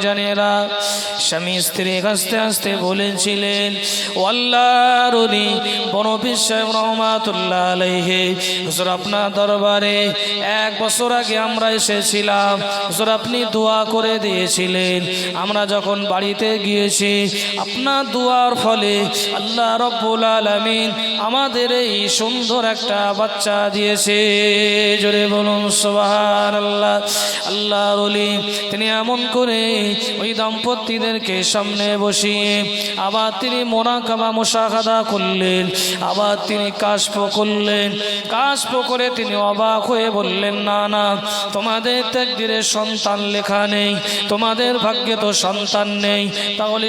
জানেরা স্বামী স্ত্রী হাসতে হাসতে বলেছিলেন, ও আল্লাহর বন বিশ্বাস রহমাতুল্লাহ আলাইহে। হুজুর, আপনার দরবারে এক বছর আগে আমরা এসেছিলাম। হুজুর, আপনি দোয়া করে দিয়েছিলেন। আমরা যখন বাড়িতে গিয়েছি, আপনার দোয়ার ফলে আল্লাহ রব্বুল আলামিন আমাদের এই সুন্দর একটা বাচ্চা দিয়েছে। জোরে বলুন সোহান আল্লাহ আল্লাহর তিনি এমন করে ওই দম্পতিদেরকে সামনে বসিয়ে আবার তিনি মোনাকামা মোশাহাদা করলেন, আবার তিনি কাশপ করলেন। কাশপ করে তিনি অবাক হয়ে বললেন, না না, তোমাদের তাকদিরে সন্তান লেখা নেই, তোমাদের ভাগ্যে তো সন্তান নেই, তাহলে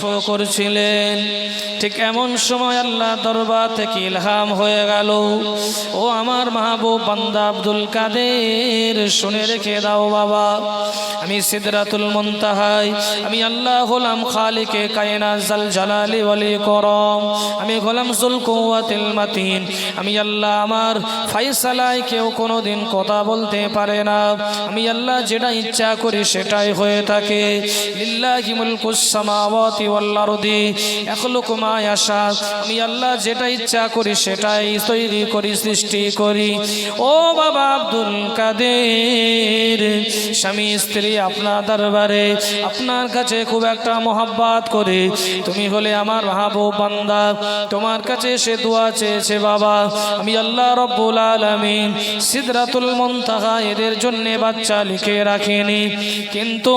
সন্তান করছিলেন। ঠিক এমন সময় আল্লাহ দরবার থেকে ইলহাম হয়ে গেল। ও আমার মাহবুব বান্দা আব্দুল কাদের, শুনে রেখে দাও বাবা। আমি সিদরাতুল মুনতাহাই, আমি আল্লাহ হলাম খালিকে কায়না জাল জালালি ওয়ালি করম আমি হলাম জুল কুওয়াতিল মাতিন, আমি আল্লাহ আমার ফাইসালায় কেউ কোনো দিন কথা বলতে পারে না। আমি আল্লাহ যেটা ইচ্ছা করি সেটাই হয়ে থাকে। লিল্লাহি মুলকুস সামাওয়াতি ওয়াল আরদি ইয়াখলুকু মা ইয়াশা, আমি আল্লাহ যেটা ইচ্ছা করি সেটাই তৈরি করি, সৃষ্টি করি। ও বাবা আব্দুল কাদের, স্বামী স্ত্রী আপনার দরবারে, আপনার কাছে খুব একটা মহাব্বাত করে। তুমি হলে আমার মাহবুব বান্দা, তোমার কাছে সে দোয়া চেয়েছে বাবা। আমি আল্লাহ রব্বুল আলামিন সিদরাতুল মুনতাহা এদের জন্য বাচ্চা লিখে রাখিনি। কিন্তু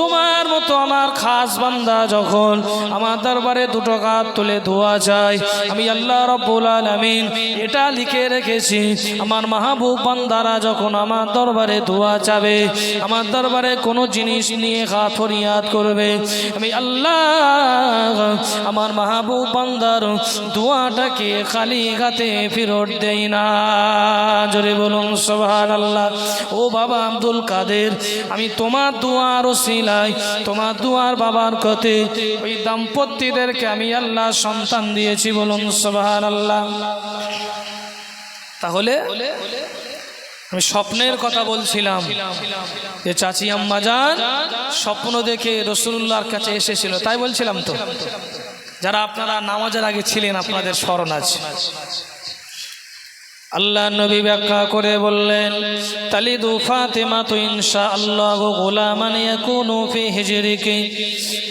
তোমার মতো আমার খাস বান্দা যখন আমার দরবারে দুটো কাপ তুলে ধোয়া যায়। আমি আল্লাহ রব্বুল আলামিন এটা লিখে রেখেছি। আমার মাহবুব বান্দারা যখন আমার দরবারে ধোয়া যাবে, আমার দরবারে কোনো জিনিস নিয়ে খা ফরিয়াদ করবে। আমি আল্লাহ আমার মাহবুব বান্দার দোয়াটাকে খালি হাতে ফেরত দেই না। জোরে বলুন সোহান আল্লাহ ও বাবা আব্দুল কাদের, আমি তোমার দুয়ার ওসিলাই তোমার দুয়ার বাবার কথে ওই দাম্পত্যদেরকে আমি আল্লাহ সন্তান দিয়েছি বলুন সোভান আল্লাহ তাহলে আমি স্বপ্নের কথা বলছিলাম যে চাচি আম্মা যান, স্বপ্ন দেখে রসুল্লাহর কাছে এসেছিল, তাই বলছিলাম তো? যারা আপনারা নামাজের আগে ছিলেন, আপনাদের স্মরণ আছে। আল্লাহ নবী ব্যাখ্যা করে বললেন, তালিদু ফাতেমা তো ইনশা আল্লাহ গোলামান ইয়াকুনু ফি হিজরিকি।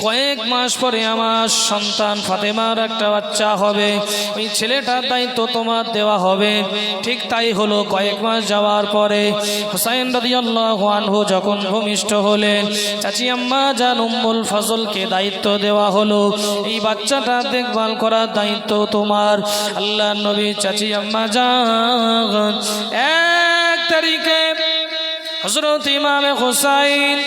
কয়েক মাস পরে আমার সন্তান ফাতেমার একটা বাচ্চা হবে, ওই ছেলেটার দায়িত্ব তোমার দেওয়া হবে। ঠিক তাই হলো কয়েক মাস যাওয়ার পরে হুসাইন রাদিয়াল্লাহু আনহু যখন ভূমিষ্ঠ হলেন, চাচি আম্মা, জান উম্মুল ফজলকে দায়িত্ব দেওয়া হলো। এই বাচ্চাটা দেখভাল করার দায়িত্ব তোমার। আল্লাহ নবী, চাচি আম্মা, জান এক তারিখে হজরত ইমামে হোসাইন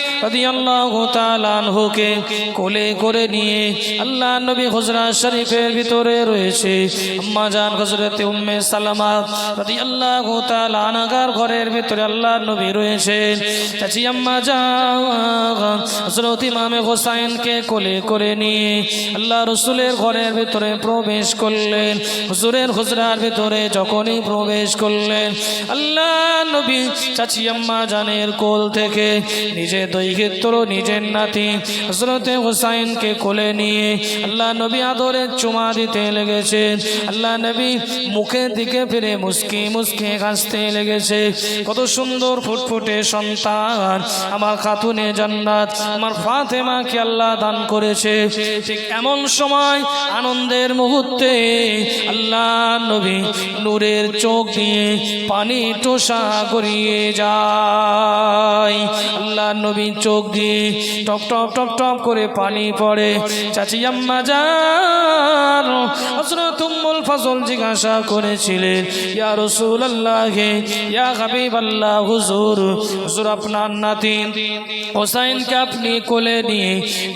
আনহুকে কোলে করে নিয়ে আল্লাহ নবী হুজরা শরীফের ভিতরে রয়েছে। আম্মা জান হযরত উম্মে সালামা রাদিয়াল্লাহু তাআলা আনাগার ঘরের ভিতরে আল্লাহ নবী রয়েছে। চাচি আম্মা জান হযরত ইমামে হোসাইনকে কোলে করে নিয়ে আল্লাহ রসুলের ঘরের ভিতরে প্রবেশ করলেন। হুজুরের হুজরার ভিতরে যখনই প্রবেশ করলেন আল্লাহ নবী চাচি আম্মা জানের কোল থেকে নিজে দৈহিত্র নিজের নাতি হজরতে হুসাইনকে কোলে নিয়ে আল্লাহ নবী আদরের চুমা দিতে লেগেছে। আল্লাহ নবী মুখের দিকে ফিরে মুসকি মুসকি হাসতে লেগেছে। কত সুন্দর ফুটফুটে সন্তান, আমার খাতুনে জান্নাত, আমার ফাতেমাকে আল্লাহ দান করেছে। ঠিক এমন সময় আনন্দের মুহূর্তে আল্লাহ নবী নূরের চোখ দিয়ে পানি টোসা করিয়ে যায়। আল্লাহ নবী চোখ দিয়ে টপ টপ টপ টপ করে পানি পড়ে। চাচি আম্মা হযরত উম্মুল ফজল জিজ্ঞাসা করেছিলেন, ইয়া রাসূলুল্লাহ, ইয়া হাবিবাল্লাহ, হুজুর হুজুর আপনার নাতি হোসাইনকে আপনি কোলে নিয়ে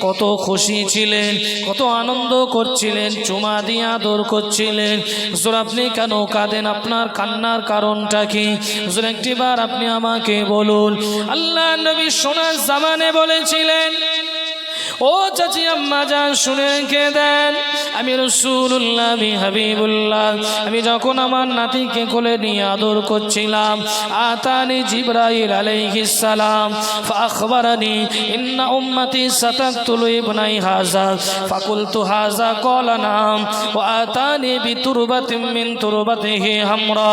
কত খুশি ছিলেন, কত আনন্দ করছিলেন, চুমা দিয়ে আদর করছিলেন। হুজুর, আপনি কেন কাঁদেন? আপনার কান্নার কারণটা কি? হুজুর, একটিবার আপনি আমাকে বলুন। আল্লাহ নবী সোনার জামানে বলেছিলেন ও চাচি আম্মা যান, শুনে রেখে দেন। আমি রসুল্লাহ আমি হাবিবুল্লাহ। আমি যখন আমার নাতিকে কোলে নিয়ে আদর করছিলাম, আতানি জিব্রাইল আলাইহিস সালাম, ফাখবারানি, ইন্না উম্মতি সাতাকতুলু ইবনাই হাজা ফাকুলতু হাজা ক্বালা নাম, ওয়া আতানি বিতুরবাতিন মিন তুরবাতিহি হামরা।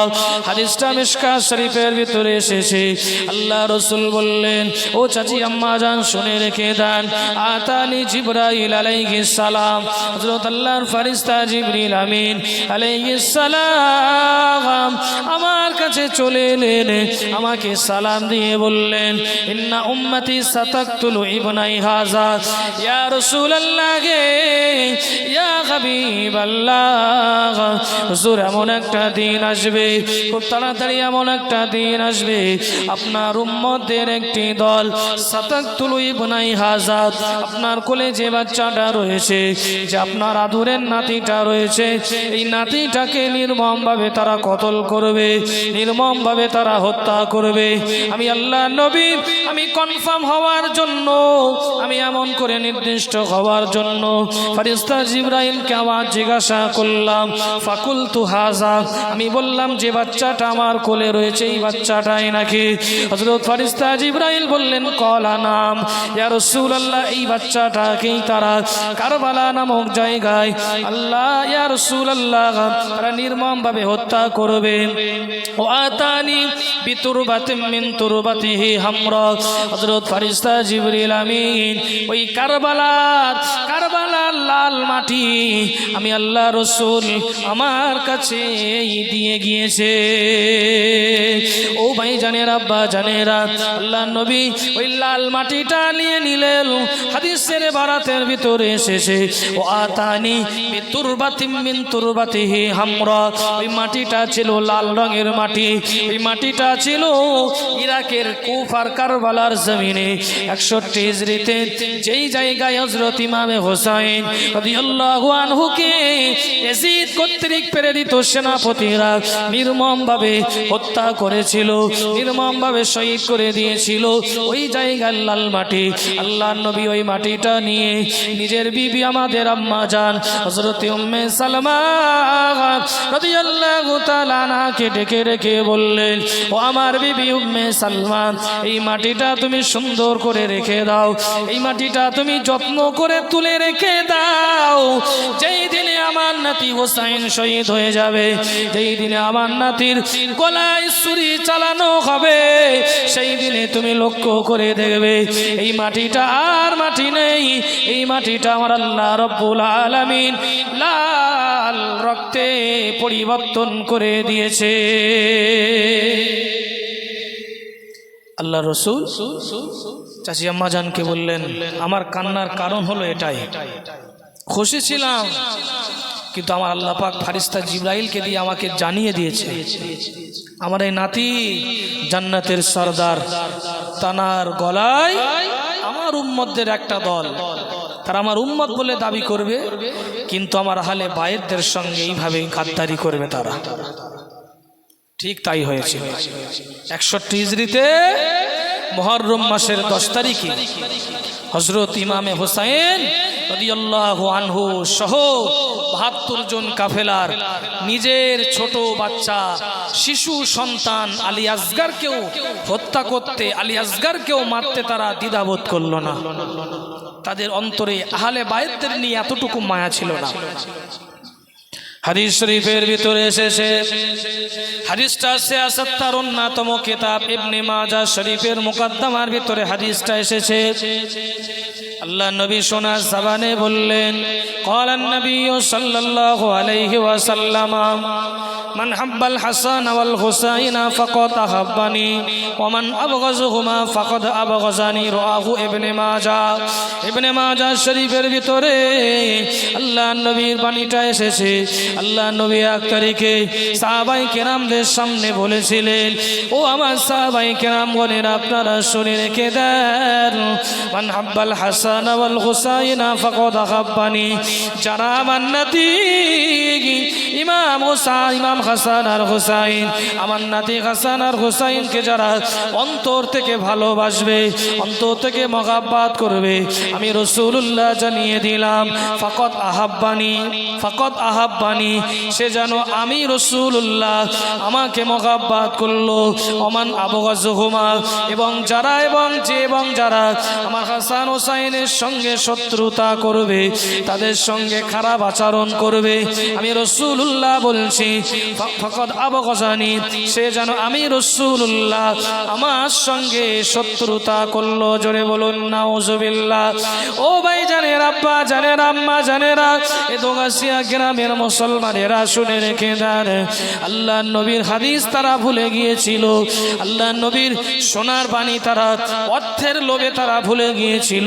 হাদিসটা মিশকাত শরীফের ভিতরে এসেছে। আল্লাহ রসুল বললেন, ও চাচি আম্মা জান শুনে রেখে দেন। আতানি জিব্রাইল আলাইহিস সালাম, হযরত আল্লাহর ফেরেশতা জিবরিল আমিন আলাইহিস সালাম আমার কাছে চলে এলেন, আমাকে সালাম দিয়ে বললেন, ইন্না উম্মতি সাতাকতুলু ইবনাই হাযা, ইয়া রাসূলুল্লাহ গে ইয়া হাবিবাল্লাহ, হুজুর এমন একটা দিন আসবে, খুব তাড়াতাড়ি এমন একটা দিন আসবে, আপনার উম্মতের একটি দল সাতাকতুলু ইবনাই হাজাদ আপনার কোলে যে বাচ্চাটা রয়েছে, যে আপনার আদুরের নাতিটা রয়েছে, এই নাতিটাকে নির্মমভাবে তারা কতল করবে, নির্মমভাবে তারা হত্যা করবে। আমি আল্লাহ নবী, আমি কনফার্ম হওয়ার জন্য, আমি এমন করে নির্দিষ্ট হওয়ার জন্য ফারিস্তা জিব্রাইলকে আবার জিজ্ঞাসা করলাম ফাকুল তু হাজা? আমি বললাম, যে বাচ্চাটা আমার কোলে রয়েছে, এই বাচ্চাটাই নাকি? হজরত ফারিস্তা জিব্রাইল বললেন, কলা নাম, ইয়া রাসূলুল্লাহ, এই বাচ্চাটাকেই তারা কারবালা নামক জায়গায় আল্লাহ, ইয়া রাসূলুল্লাহ, তারা নির্মমভাবে হত্যা করবে। ও আতানি বিতুরবাতিন মিন তুরবাতিহি হামরা। হযরত ফারিস্তা জিবরিল আমিন, ওই কারবালার কারবালার লাল মাটি আমি আল্লাহ রসুল আমার কাছে দিয়ে গিয়েছে। ও ভাই জানের, আব্বা জানেরা আল্লাহ নবী ওই লাল মাটিটা নিয়ে নিলেন। হাদিসের বারাতের ভিতরে এসেছে। ও আতানি তুরবাতিম মিন তুরবাতিহি হামরা। ওই মাটিটা ছিল লাল রঙের মাটি। ওই মাটিটা ছিল ইরাকের কুফার কারবালার জমিনে। একষট্টি হিজরিতে যেই জায়গায় হজরত ইমামে হোসাইন আনহুকে এজিদ কর্তৃক প্রেরিত সেনাপতিরা নির্মমভাবে হত্যা করেছিল, নির্মমভাবে শহীদ করে দিয়েছিল। ওই জায়গার লাল মাটি আল্লাহ নবী ওই মাটিটা নিয়ে নিজের বিবি আমাদের আম্মা যান। হজরত উম্মে সালমা রাদিয়াল্লাহু ডেকে রেখে বললেন, ও আমার বিবি উম্মে সালমান এই মাটিটা তুমি সুন্দর করে রেখে দাও। এই মাটিটা তুমি যত্ন করে তুলে রেখে দাও। যেই দিনে আমার নাতি হোসাইন শহীদ হয়ে যাবে, যেই দিনে আমার নাতির গলায় ছুরি চালানো হবে, সেই দিনে তুমি লক্ষ্য করে দেখবে, এই মাটিটা আর মাটি নেই। এই মাটিটা আমার আল্লাহ রব্বুল আলামিন লাল রক্তে পরিবর্তন করে দিয়েছে। আল্লাহ রসুল, চাচি আম্মা জানকে বললেন, আমার কান্নার কারণ হলো এটাই। খুশি ছিলাম, কিন্তু আমার আল্লাহ পাক ফারিস্তা জিব্রাইলকে দিয়ে আমাকে জানিয়ে দিয়েছে, আমার এই নাতি জান্নাতের সর্দার, তানার গলায় আমার উম্মতদের একটা দল। তারা আমার উম্মত বলে দাবি করবে, কিন্তু আমার হালে বায়েরদের সঙ্গে এইভাবে গাদ্দারি করবে তারা। ঠিক তাই হয়েছে। একষট্টি হিজড়িতে মহরম মাসের দশ তারিখে হজরত ইমামে হোসাইন আনহু সহ বাহাত্তর জন কাফেলার, নিজের ছোট বাচ্চা, শিশু সন্তান আলী আসগারকেও হত্যা করতে, আলী আসগারকেও মারতে তারা দ্বিধাবোধ করল না। তাদের অন্তরে আহলে বায়েতদের নিয়ে এতটুকু মায়া ছিল না। হাদিস শরীফের ভিতরে এসেছে, হাদিসটা আছে আসাত্তার অন্যতম কিতাব, ইবনে মাজা শরীফের মুকদ্দমার ভিতরে হাদিসটা এসেছে। আল্লাহ নবী সোনা সাবানে বললেন কলান নবী ও সাল্লাহ আলাইহি ওয়াসাল্লাম من حب হাসান والحسين হুসাইনা حبني ومن ابغضهما মান ابغضني رواه ابن ماجه ابن ماجه ইবনে শরীফের ভিতরে আল্লাহ নবীর বাণীটা এসেছে। আল্লাহ নবী এক তারিখে সাহাবাই কেরামদের সামনে বলেছিলেন, ও আমার সাহাবাই কেরাম বলেন আপনারা শুনে রেখে দেন, মান হাব্বাল হাসান ওয়াল হুসাইনা ফাকাদ হাব্বানি যারা আমার নাতি, ইমাম হুসাইন, ইমাম হাসান আর হুসাইন। আমার নাতি হাসান আর হুসাইনকে যারা অন্তর থেকে ভালোবাসবে, অন্তর থেকে মগাব্বাত করবে, আমি রসুল্লাহ জানিয়ে দিলাম, ফকত আহাব্বানি ফকত আহাব্বানি, সে যেন আমি রসুল্লাহ আমাকে মগাব্বাত করল অমান আবগাজহুমা এবং যারা এবং যে এবং যারা আমার হাসান হোসাইনের সঙ্গে শত্রুতা করবে, তাদের সঙ্গে খারাপ আচরণ করবে, আমি রসুল্লাহ বলছি ফকত আবগজানি সে যেন আমি রসুল্লাহ আমার সঙ্গে শত্রুতা করল। জোরে বলুন না ওজবিল্লা ও ভাই জানের আব্বা, জানের আম্মা, জানেরা, এ দোগাছিয়া গ্রামের মুসলমানেরা শুনে রেখে দেন আল্লাহ নবীর হাদিস তারা ভুলে গিয়েছিল। আল্লাহ নবীর সোনার বাণী তারা, অর্থের লোভে তারা ভুলে গিয়েছিল।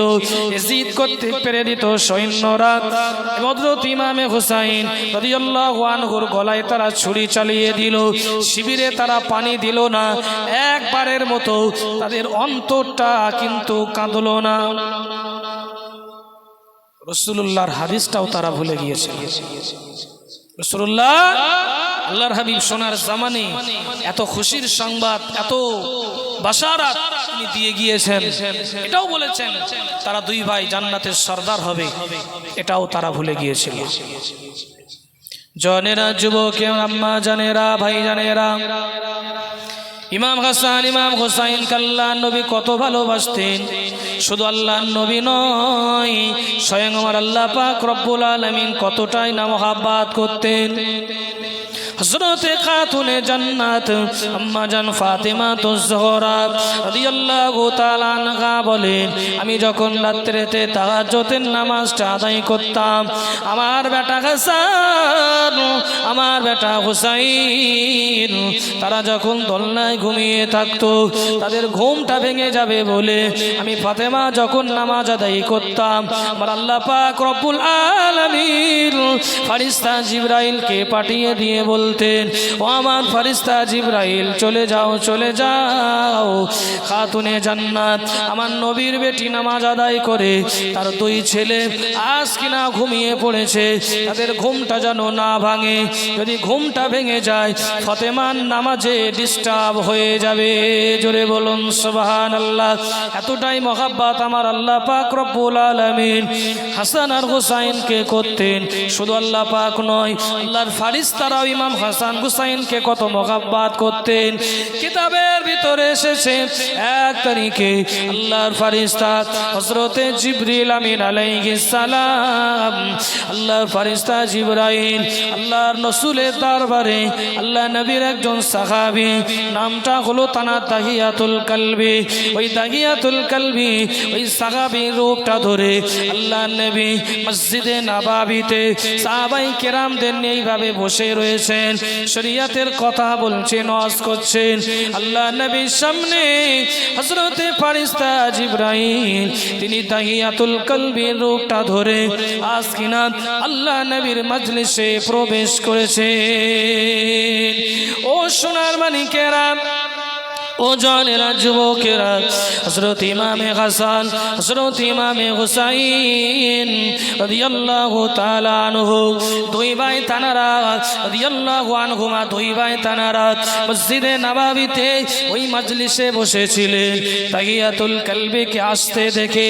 জিদ করতে প্রেরিত সৈন্যরা। হযরত ইমামে হুসাইন রাদিয়াল্লাহু গলায় তারা ছুরি চালিয়ে দিল। শিবিরে তারা পানি দিল না। একবারের মতো তাদের অন্তরটা কিন্তু কাঁদলো না। রসুল্লাহর হাদিসটাও তারা ভুলে গিয়েছে। রসুল্লাহ আল্লাহর হাবিব সোনার জামানে এত খুশির সংবাদ, এত বাসারাত দিয়ে গিয়েছেন। এটাও বলেছেন, তারা দুই ভাই জান্নাতের সর্দার হবে। এটাও তারা ভুলে গিয়েছিল। জনেরা যুবক আম্মা জানেরা, ভাই জানেরা। ইমাম হাসান, ইমাম হোসাইন, কাল্লা নবী কত ভালোবাসতেন। শুধু আল্লাহ নবী নয়, স্বয়ং আমার আল্লাহ পাক রব্বুল আলমিন কতটাই না মহাব্বাত করতেন। হজরতে খাতুনে জান্নাত, আম্মা জান ফাতেমা তো জহরা রাদিয়াল্লাহু তাআলা আনহা বলেন, আমি যখন রাত্রিতে তাহাজ্জুদের নামাজটা আদায় করতাম, আমার বেটা হাসান আমার বেটা হুসাইন, তারা যখন দোলনায় ঘুমিয়ে থাকতো, তাদের ঘুমটা ভেঙে যাবে বলে আমি ফাতেমা যখন নামাজ আদায় করতাম, আমার আল্লাহ পাক রব্বুল আলামিন ফারিস্তা জিব্রাইলকে পাঠিয়ে দিয়ে বলতেন, ও আমার ফারিস্তা জিব্রাইল, চলে যাও চলে যাও, খাতুনে জান্নাত, আমার নবীর বেটি নামাজ আদায় করে, তার দুই ছেলে আজ কিনা ঘুমিয়ে পড়েছে, তাদের ঘুমটা যেন না ভাঙে যদি ঘুমটা ভেঙে যায় ফতেমান নামাজে ডিস্টার্ব হয়ে যাবে। জোরে বলুন সুবহান আল্লাহ এতটাই মহাব্বাত আমার আল্লাহ পাক রব্বুল আলামিন। হাসান আর হুসাইনকে করতেন। শুধু আল্লাহ পাক নয়, আল্লাহর ফারিস্তারাও ইমাম হাসান হুসাইনকে কত মহাব্বাত করতেন। কিতাবের ভিতরে এসেছে, এক তারিখে আল্লাহর ফারিস্তা হজরতে জিবরিল আমিন আলাইহিস সালাম, আল্লাহর ফারিস্তা জিবরাইল, আল্লাহর রসুলের দরবারে আল্লাহ নবীর একজন সাহাবী, নামটা হলো তানা তাহিয়াতুল কালবি। ওই তাহিয়াতুল কালবি, ওই সাহাবীর রূপটা ধরে আল্লাহ নবী মসজিদে নাবাবিতে সাহাবাই কেরামদের নিয়ে এইভাবে বসে রয়েছেন, শরিয়াতের কথা বলছেন, ওয়াজ করছেন। আল্লাহ নবীর সামনে হজরতে ফারিস্তা জিব্রাহিম তিনি তাহিয়াতুল কলবির রূপটা ধরে। আজ কিনা আল্লাহ নবীর মজলিসে প্রবেশ করেছে ও সোনার মানিকেরা ও জনেরা যুবকেরা হজরত ইমামে হাসান হজরত ইমামে হুসাইন রাদিয়াল্লাহু তাআলা আনহু, দুই ভাই তানারা, রাদিয়াল্লাহু আনহুমা, দুই ভাই তানারা মসজিদে নববীতে ওই মজলিসে বসেছিলেন। তাহিয়াতুল কলবিকে আসতে দেখে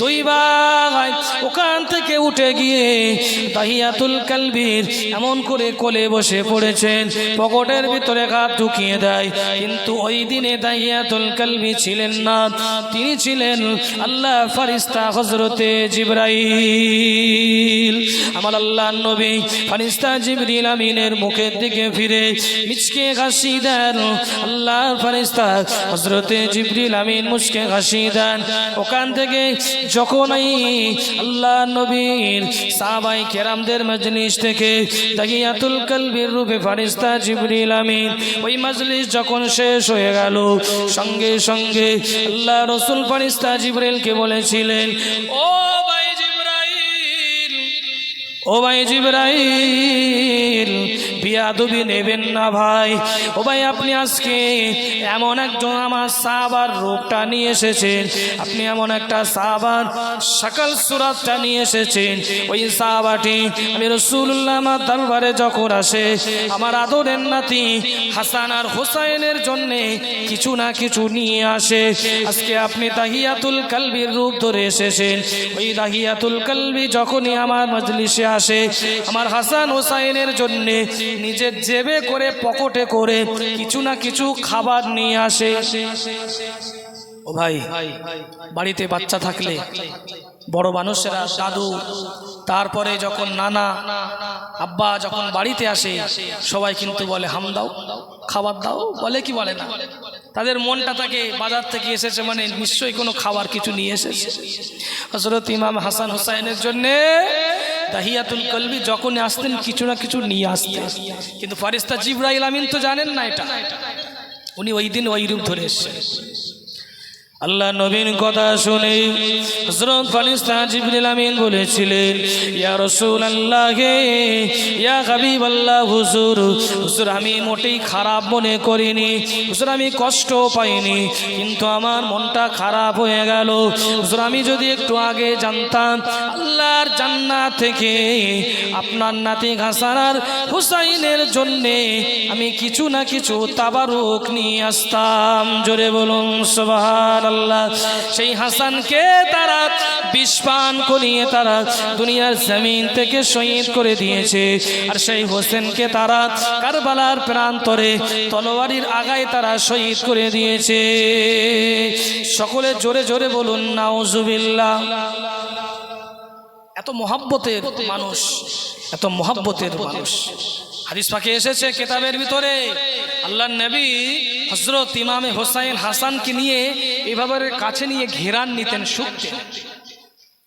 দুই ভাই ওখান থেকে উঠে গিয়ে তাহিয়াতুল কলবির এমন করে কোলে বসে পড়েছেন। পকেটের ভিতরে হাত ঢুকিয়ে দেয়। কিন্তু ওই দিনে তাহিয়াতুল কলবি ছিলেন না, তিনি ছিলেন আল্লাহ ফারিস্তা হজরতে জিব্রাইল। আমার আল্লাহ নবী ফারিস্তা জিবরিল আমিনের মুখের দিকে ফিরে মিচকে হাসি দেন। আল্লাহ ফারিস্তা হজরতে জিবরিল আমিন মুচকে হাসি দেন। ওখান থেকে যখনই আল্লাহ নবীর সাহাবাই কেরামদের মজলিস থেকে তাহিয়াতুল কলবির রূপে ফারিস্তা জিবরিল আমিন, ওই মজলিস যখন শেষ হয়ে গেল সঙ্গে সঙ্গে আল্লাহ রসুল ফারিস্তা জিব্রেলকে বলেছিলেন ও ভাই জিব্রাইল ও ভাই জিবরাইল বিয়াদবি নেবেন না ভাই। ও ভাই, আপনি আজকে এমন একজন আমার সাহাবার রূপটা নিয়ে এসেছেন। আপনি এমন একটা সাহাবার সকাল সুরাতটা নিয়ে এসেছেন। ওই সাহাবাটি আমি রসুল্লাহ আমার দরবারে যখন আসে, আমার আদরের নাতি হাসান আর হোসাইনের জন্যে কিছু না কিছু নিয়ে আসে। আজকে আপনি তাহিয়াতুল কালবির রূপ ধরে এসেছেন। ওই তাহিয়াতুল কালবি যখনই আমার মজলিসে আসে, আমার হাসান হোসাইনের জন্য নিজের জেবে করে পকেটে করে কিছু না কিছু খাবার নিয়ে আসে। ও ভাই, বাড়িতে বাচ্চা থাকলে, বড় মানুষেরা দাদু, তারপরে যখন নানা, আব্বা যখন বাড়িতে আসে, সবাই কিন্তু বলে, হাম দাও, খাবার দাও। বলে কি বলে না? তাদের মনটা থাকে বাজার থেকে এসেছে মানে নিশ্চয়ই কোনো খাবার কিছু নিয়ে এসেছে। হজরত ইমাম হাসান হুসাইনের জন্যে দাহিয়াতুল কলবি যখন আসতেন কিছু না কিছু নিয়ে আসতেন। কিন্তু ফারিস্তা জিব্রাহিল আমিন তো জানেন না এটা। উনি ওই দিন ওই রূপ ধরে এসছেন। আল্লাহ নবীন কথা শুনে হজরত ফালিস্তা জিবরিল আমিন বলেছিলেন, ইয়া রসুল আল্লাহ ইয়া হাবিব আল্লাহ হুজুর হুজুর আমি মোটেই খারাপ মনে করিনি, হুজুর আমি কষ্ট পাইনি, কিন্তু আমার মনটা খারাপ হয়ে গেল। হুজুর আমি যদি একটু আগে জানতাম, আল্লাহর জান্নাত থেকে আপনার নাতি ঘাসানার হুসাইনের জন্যে আমি কিছু না কিছু তাবারুক নিয়ে আসতাম। জোরে বলুন সবার আল্লাহ সেই হাসানকে তারা বিষপান করিয়ে তারা দুনিয়ার জমিন থেকে শহীদ করে দিয়েছে। আর সেই হোসেনকে তারা কারবালার প্রান্তরে তলোয়ারির আগায় তারা শহীদ করে দিয়েছে। সকলে জোরে জোরে বলুন, নাউজুবিল্লাহ। এত মহাব্বতের মানুষ, এত মহাব্বতের মানুষ। হাদিস পাখি এসেছে, কেতাবের ভিতরে। আল্লাহ নবী হজরত ইমামে হোসাইন হাসানকে নিয়ে এভাবে কাছে নিয়ে ঘেরান নিতেন, শুকতেন।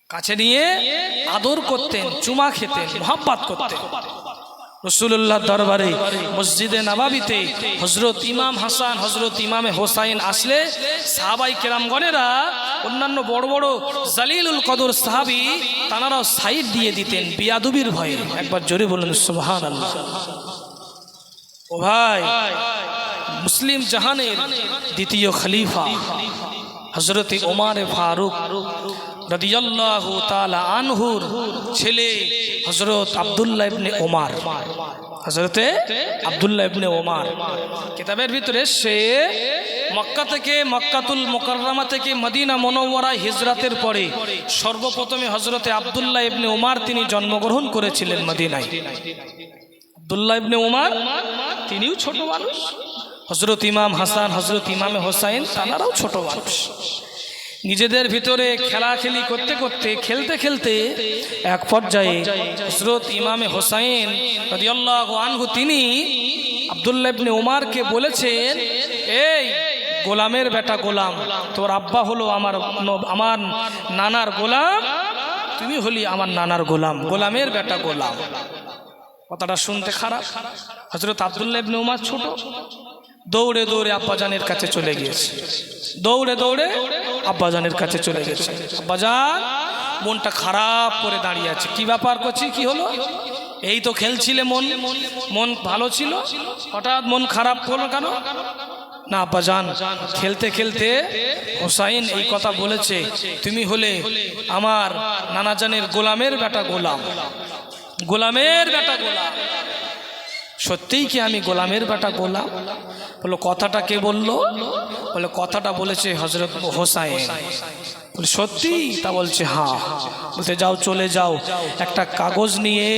কাছে নিয়ে আদর করতেন, চুমা খেতেন, মহাব্বাত করতেন। রসুল্লাহ দরবারে, মসজিদে নবাবিতে হজরত ইমাম হাসান হজরত ইমামে হোসাইন আসলে সাহাবাই কেরামগণেরা অন্যান্য বড় বড় জালিলুল কদর সাহাবি তানারাও সাইড দিয়ে দিতেন বিয়াদুবির ভয়ে। একবার জোরে সুবহান আল্লাহ ও ভাই, মুসলিম জাহানের দ্বিতীয় খলিফা। হজরত ওমারে ফারুক রাদিয়াল্লাহু তাআলা আনহুর ছেলে হজরত আব্দুল্লাহ ইবনে ওমার। হজরতে আব্দুল্লাহ ইবনে ওমার। কিতাবের ভিতরে সে মক্কা থেকে মক্কাতুল মোকাররমা থেকে মদিনা মনোয়ারা হিজরাতের পরে সর্বপ্রথমে হজরতে আব্দুল্লাহ ইবনে ওমার তিনি জন্মগ্রহণ করেছিলেন মদিনায়। আব্দুল্লাহ ইবনে ওমার, তিনিও ছোট মানুষ। হজরত ইমাম হাসান হজরত ইমামে হোসাইন তানারাও ছোট মানুষ। নিজেদের ভিতরে খেলাখেলি করতে করতে, খেলতে খেলতে এক পর্যায়ে হজরত ইমামে হোসাইন আনহু, তিনি আব্দুল্লাহ ইবনে ওমারকে বলেছেন, এই গোলামের বেটা গোলাম, তোর আব্বা হলো আমার আমার নানার গোলাম, তুমি হলি আমার নানার গোলাম, গোলামের বেটা গোলাম। কথাটা শুনতে খারাপ। হজরত আবদুল্লাহ ইবনে উমার ছোট। দৌড়ে দৌড়ে আব্বাজানের কাছে চলে গিয়েছে। দৌড়ে দৌড়ে আব্বাজানের কাছে চলে গেছে। আব্বাজান মনটা খারাপ করে দাঁড়িয়ে আছে। কি ব্যাপার করছি কি হলো? এই তো খেলছিলে মন। মন ভালো ছিল? হঠাৎ মন খারাপ হলো কেন? না আব্বাজান খেলতে খেলতে হোসাইন এই কথা বলেছে, তুমি হলে আমার নানাজানের গোলামের বেটা গোলাম। গোলামের বেটা গোলাম। সত্যিই কি আমি গোলামের বেটা গোলাম? বলো, কথাটা কে বলল? বলে, কথাটা বলেছে হজরত হোসাইন। বলে সত্যি তা বলছে হ্যাঁ বলতে যাও, চলে যাও। একটা কাগজ নিয়ে,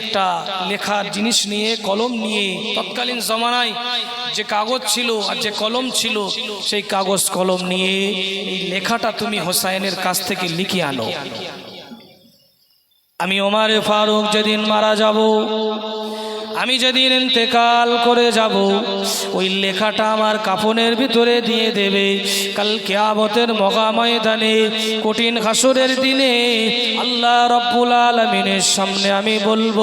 একটা লেখার জিনিস নিয়ে, কলম নিয়ে, তৎকালীন জমানায় যে কাগজ ছিল আর যে কলম ছিল, সেই কাগজ কলম নিয়ে এই লেখাটা তুমি হোসাইনের কাছ থেকে লিখে আনো। আমি ওমারে ফারুক যেদিন মারা যাব আমি যেদিন ইন্তেকাল করে যাব, ওই লেখাটা আমার কাফনের ভিতরে দিয়ে দেবে। কাল কেয়াবতের মগা ময়দানে কঠিন হাসরের দিনে আল্লাহ রব্বুল আলমিনের সামনে আমি বলব,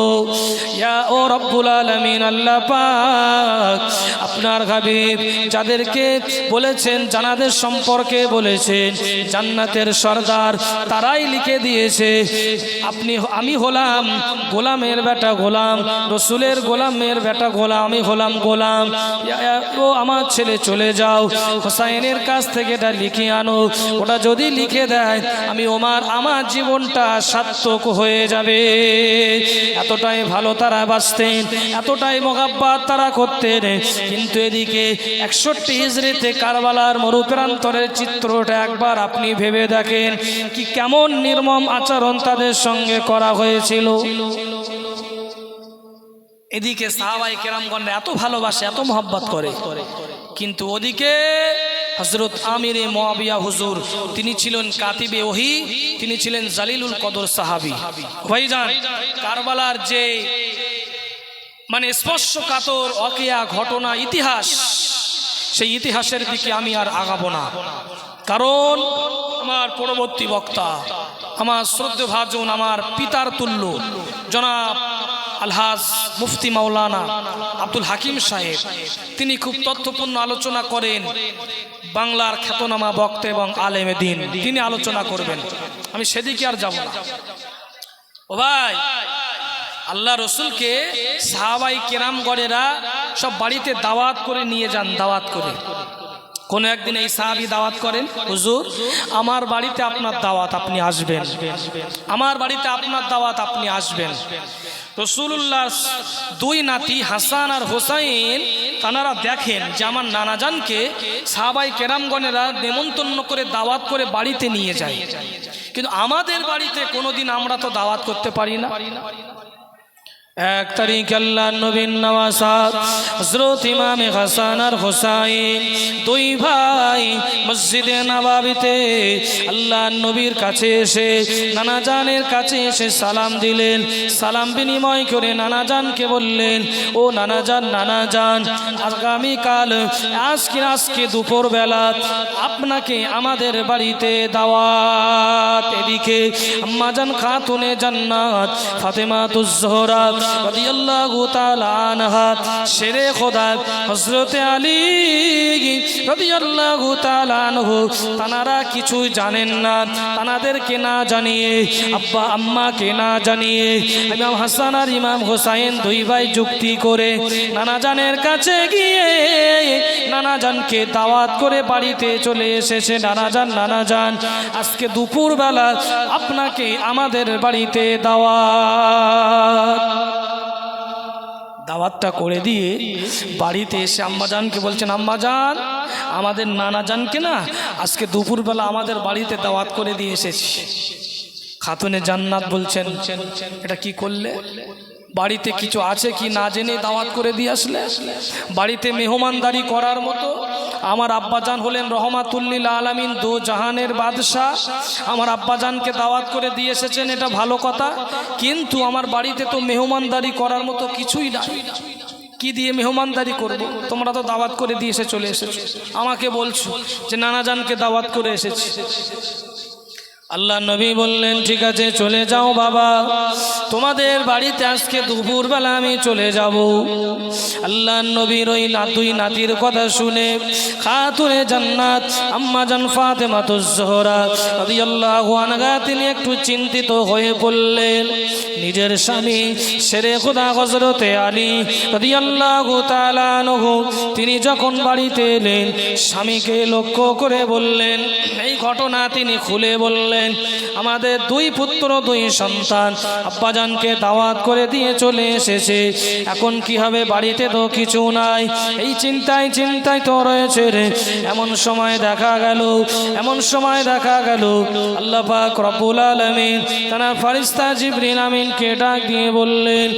ইয়া ও রব্বুল আলমিন, আল্লাহ পাক আপনার হাবিব যাদেরকে বলেছেন, জানাদের সম্পর্কে বলেছেন, জান্নাতের সর্দার তারাই লিখে দিয়েছে, আপনি, আমি হলাম গোলামের বেটা গোলাম, রসুলের গোলামের বেটা গোলাম আমি হলাম গোলাম। ও আমার ছেলে, চলে যাও। হোসাইনের কাছ থেকে এটা লিখে আনো। ওটা যদি লিখে দেয়, আমি ওমার, আমার জীবনটা সার্থক হয়ে যাবে। এতটাই ভালো তারা বাঁচতেন, এতটাই মোগাব্বাত তারা করতেন। কিন্তু এদিকে একষট্টি হিজড়িতে কারবালার মরুপ্রান্তরের চিত্রটা একবার আপনি ভেবে দেখেন, কি কেমন নির্মম আচরণ তাদের সঙ্গে করা হয়েছিল। এদিকে সাহাবাই কেরামগণ এত ভালোবাসে, এত মহব্বত করে। কিন্তু ওদিকে হজরত আমির মোয়াবিয়া হুজুর, তিনি ছিলেন কাতিবে ওহি, তিনি ছিলেন জালিলুল কদর সাহাবি। ভাইজান, কারবালার যে মানে স্পর্শকাতর অকেয়া ঘটনা, ইতিহাস, সেই ইতিহাসের দিকে আমি আর আগাবো না। কারণ আমার পরবর্তী বক্তা, আমার শ্রদ্ধে ভাজন, আমার পিতার তুল্য, জনাব আলহাজ মুফতি মাওলানা আব্দুল হাকিম সাহেব, তিনি খুব তথ্যপূর্ণ আলোচনা করেন বাংলার খ্যাতনামা বক্তা এবং আলেমে দিন। তিনি আলোচনা করবেন। আমি সেদিকে আর যাব না। ও ভাই, আল্লাহ রসুলকে সাহাবাই কেরামগড়েরা সব বাড়িতে দাওয়াত করে নিয়ে যান, দাওয়াত করে। কোনো একদিন এই সাহাবি দাওয়াত করেন, হুজুর, আমার বাড়িতে আপনার দাওয়াত আপনি আসবেন। আমার বাড়িতে আপনার দাওয়াত আপনি আসবেন। রসুল্লাহ দুই নাতি হাসান আর হোসাইন, তানারা দেখেন যে আমার নানাজানকে সাবাই কেরামগণেরা নেমন্তন্ন করে দাওয়াত করে বাড়িতে নিয়ে যায়। কিন্তু আমাদের বাড়িতে কোনোদিন আমরা তো দাওয়াত করতে পারি না। এক তারিখ আল্লাহ নবীন নওয়াসাদ হজরত ইমামে হাসান আর হোসাইন, দুই ভাই মসজিদে নবাবিতে আল্লাহ নবীর কাছে এসে নানা জানের কাছে এসে সালাম দিলেন। সালাম বিনিময় করে নানা জানকে বললেন, ও নানা জান নানা জান, আগামীকাল আজকে আজকে দুপুর বেলা আপনাকে আমাদের বাড়িতে দাওয়াত, এদিকে আম্মাজান খাতুনে জান্নাত ফাতেমা তুজহরা রাদিয়াল্লাহু আলী তানারা কিছুই জানেন না না জানিয়ে না জানিয়ে, ইমাম হাসান আর ইমাম দুই ভাই যুক্তি করে নানা জানের কাছে গিয়ে নানা জানকে দাওয়াত করে বাড়িতে চলে এসেছে নানা জান নানা জান আজকে দুপুর বেলা আপনাকে আমাদের বাড়িতে দাওয়াত। দাওয়াতটা করে দিয়ে বাড়িতে এসে আম্মাজানকে বলছেন আম্মাজান আমাদের নানা জানকে না আজকে দুপুরবেলা আমাদের বাড়িতে দাওয়াত করে দিয়ে এসেছি। খাতুনে জান্নাত বলছেন, এটা কি করলে? বাড়িতে কিছু আছে কি না জেনে দাওয়াত করে দিয়ে আসলে? বাড়িতে মেহমানদারি করার মতো আমার আব্বাজান হলেন রহমাতুল্লিল আলামিন দো জাহানের বাদশাহ। আমার আব্বাজানকে দাওয়াত করে দিয়ে এসেছেন, এটা ভালো কথা। কিন্তু আমার বাড়িতে তো মেহমানদারি করার মতো কিছুই না কি দিয়ে মেহমানদারি করব? তোমরা তো দাওয়াত করে দিয়ে এসে চলে এসেছ। আমাকে বলছো যে, নানাজানকে দাওয়াত করে এসেছি। আল্লাহ নবী বললেন, ঠিক আছে, চলে যাও বাবা। তোমাদের বাড়িতে আজকে দুপুরবেলা আমি চলে যাব। আল্লাহ নবীর ওই নাতুই নাতির কথা শুনে খাতুনে জান্নাত, আম্মা জান ফাতেমা তুজহরা রাদিয়াল্লাহু আনহা, তিনি একটু চিন্তিত হয়ে পড়লেন। নিজের স্বামী শেরে খোদা হযরতে আলী রাদিয়াল্লাহু তাআলা আনহু, তিনি যখন বাড়িতে এলেন, স্বামীকে লক্ষ্য করে বললেন, এই ঘটনা তিনি খুলে বললেন। আমাদের দুই পুত্র, দুই সন্তান। আব্বাজানকে দাওয়াত করে দিয়ে চলে এসেছে। এখন কি হবে বাড়িতে তো কিছু নাই। এই চিন্তায় চিন্তায় তো রয়েছে রে। এমন সময় দেখা গেল, এমন সময় দেখা গেল। আল্লাহ পাক রব্বুল আলামিন তার ফারিস্তা জিবরিল আমিনকে ডাক দিয়ে বললেন,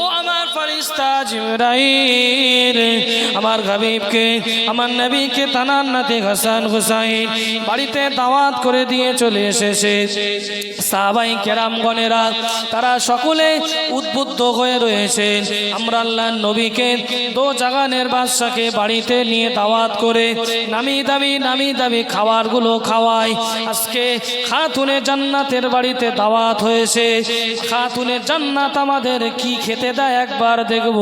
ও আমার ফারিস্তা জিবরাইল, আমার হাবিবকে, আমার নবীকে তানার নাতি হাসান হুসাইন বাড়িতে দাওয়াত করে দিয়ে চলে এসেছে। সাহাবাই কেরামগণেরা তারা সকলে উদ্বুদ্ধ হয়ে রয়েছে। আমরা আল্লাহ নবীকে দো জাগানের বাদশাকে বাড়িতে নিয়ে দাওয়াত করে নামি দামি নামি দামি খাবারগুলো খাওয়াই। আজকে খাতুনে জান্নাতের বাড়িতে দাওয়াত হয়েছে। খাতুনে জান্নাত আমাদের কি খেতে দেয়? একবার দেখব।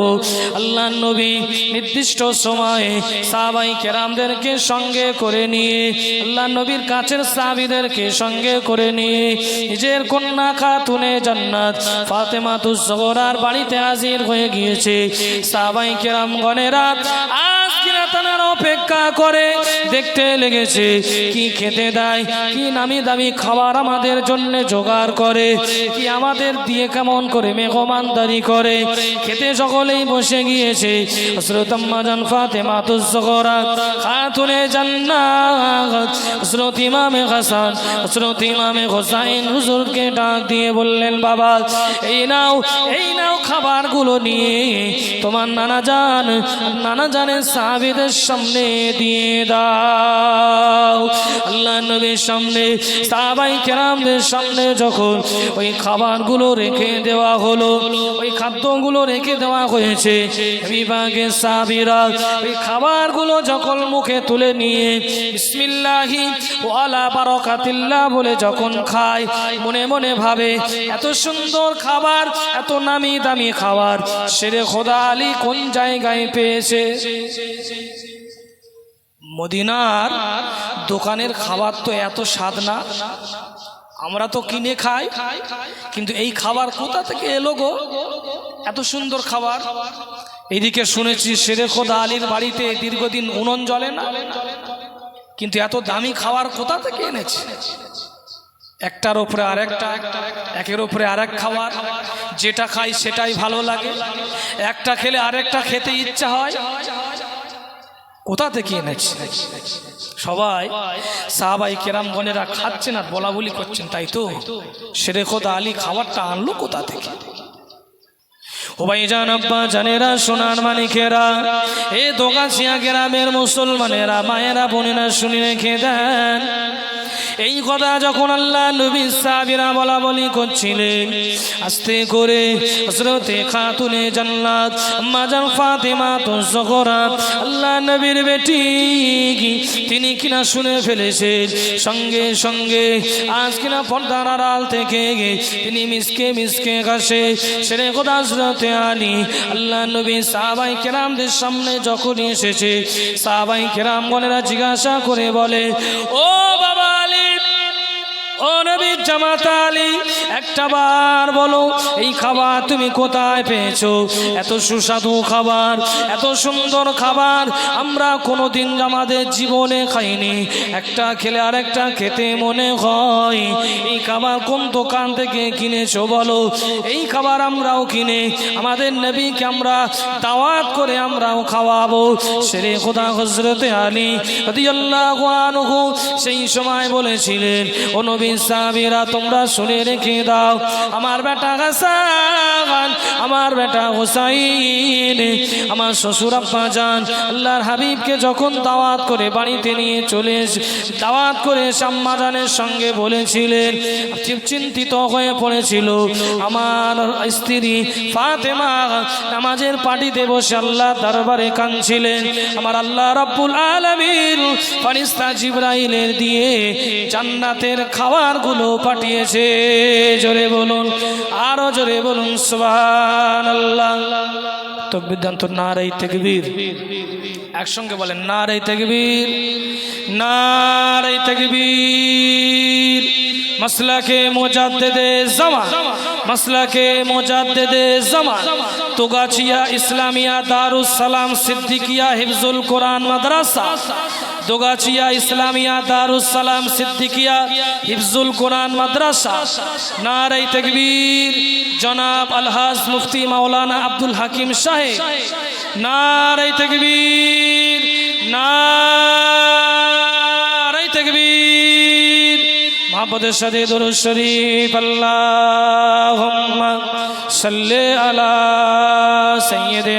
আল্লাহ নবী নির্দিষ্ট সময়ে সাহাবাই কেরামদেরকে সঙ্গে করে নিয়ে, আল্লাহ নবীর কাছের সাহাবিদেরকে সঙ্গে করে নিয়ে নিজের কন্যা খাতুনে জান্নাত ফাতেমা তুজগরার বাড়িতে হাজির হয়ে গিয়েছে। সাহাবাই কেরামগণেরা আজ অপেক্ষা করে দেখতে লেগেছে, কি খেতে দেয়, কি নামি দামি খাবার আমাদের জন্য জোগাড় করে, কি আমাদের দিয়ে কেমন করে মেহমানদারি করে খেতে সকলেই বসে গিয়েছে। খাতুনে হাসান হোসাইন হুজুরকে ডাক দিয়ে বললেন, বাবা, এই নাও এই নাও খাবারগুলো নিয়ে তোমার নানা জান, নানা জানের সাহাবিদের সামনে দিয়ে দাও। আল্লাহ নবীর সামনে, সাহাবাই কেরামদের সামনে যখন ওই খাবারগুলো রেখে দেওয়া হলো, ওই খাদ্যগুলো রেখে দেওয়া হয়েছে। বিভাগে সাহাবিরা ওই খাবারগুলো যখন মুখে তুলে নিয়ে বিসমিল্লাহি ওয়ালা বারাকাতিল্লাহ বলে যখন খায়, মনে মনে ভাবে, এত সুন্দর খাবার, এত নামি দামি খাবার সেরে খোদা আলী কোন জায়গায় পেয়েছে? মদিনার দোকানের খাবার তো এত স্বাদ না। আমরা তো কিনে খাই, কিন্তু এই খাবার কোথা থেকে এলো গো? এত সুন্দর খাবার। এইদিকে শুনেছি, শেরে খোদা আলীর বাড়িতে দীর্ঘদিন উনন জ্বলে না, কিন্তু এত দামি খাবার কোথা থেকে এনেছে? একটার ওপরে আরেকটা, একের ওপরে আরেক খাবার, যেটা খাই সেটাই ভালো লাগে। একটা খেলে আরেকটা খেতে ইচ্ছা হয়। কোথা থেকে এনেছে? সবাই সাহাবাই কেরামগণেরা খাচ্ছেন আর বলা বলি করছেন, তাই তো? সেরে খোদা আলী খাবারটা আনলো কোথা থেকে? জানেরা, সোনার এ মুসলমানেরা, মায়েরা বোনেরা শুনে রেখে দেন। এই কথা যখন আল্লাহ নবী সাবিরা বলা বলি করছিলেন, আস্তে করে হজরতে খাতুনে জান্নাত মাজান ফাতেমা তো জহরা, আল্লাহ নবীর বেটি তিনি কিনা শুনে ফেলেছেন, সঙ্গে সঙ্গে আজ কিনা পর্দার আড়াল থেকে তিনি মিসকে মিসকে কাছে সেরে কথা হজরতে আলী, আল্লাহ নবী সাহাবাই কেরামদের সামনে যখন এসেছে, সাহাবাই কেরাম গনেরা জিজ্ঞাসা করে বলে, ও বাবা আলী ও নবী জামাতা একটা বার বলো, এই খাবার তুমি কোথায় পেয়েছ? এত সুস্বাদু খাবার, এত সুন্দর খাবার আমরা কোনোদিন আমাদের জীবনে খাইনি। একটা খেলে আরেকটা খেতে মনে হয়। এই খাবার কোন দোকান থেকে কিনেছো বলো? এই খাবার আমরাও কিনে, আমাদের নবীকে আমরা দাওয়াত করে আমরাও খাওয়াবো। সেরে খোদা হজরতে আলী সেই সময় বলেছিলেন, ও নবী সাহাবীরা, তোমরা শুনে রেখে দাও। আমার বেটা হাসান আমার বেটা হোসাইন, আমার শ্বশুর আব্বা যান আল্লাহর হাবিবকে যখন দাওয়াত করে বাড়িতে নিয়ে চলে দাওয়াত করে সাম্মাজানের সঙ্গে বলেছিলেন চিন্তিত হয়ে পড়েছিল। আমার স্ত্রী ফাতেমা নামাজের পাটিতে বসে আল্লাহ দরবারে কাঁদছিলেন। আমার আল্লাহ রব্বুল আলামিন ফারিস্তা জিব্রাইলের দিয়ে জান্নাতের খাবারগুলো পাঠিয়েছে। জোরে বলুন, আরও জোরে বলুন, সুবহানাল্লাহ। তো বিদ্যান্ত নারাই তেকবীর। একসঙ্গে বলেন না নারাই তেকবীর নারাই তেকবীর। মাসলাকে মোজাদ্দেদে জামান মাসলাকে মোজাদ্দেদে জামান তোগাছিয়া ইসলামিয়া দারুস সালাম সিদ্দিকিয়া হিফজুল কোরআন মাদ্রাসা। দোগাছিয়া ইসলামিয়া দারুস সালাম সিদ্দিকিয়া হিফজুল কোরআন মাদ্রাসা নারাই তকবীর, জনাব আলহাজ মুফতি মাওলানা আব্দুল হাকিম সাহেব। নারাই তকবীর নারাই তকবীর। মোহাম্মদের সাথে দরুদ শরীফ, আল্লাহুম্মা সাল্লি আলা সাইয়্যিদিনা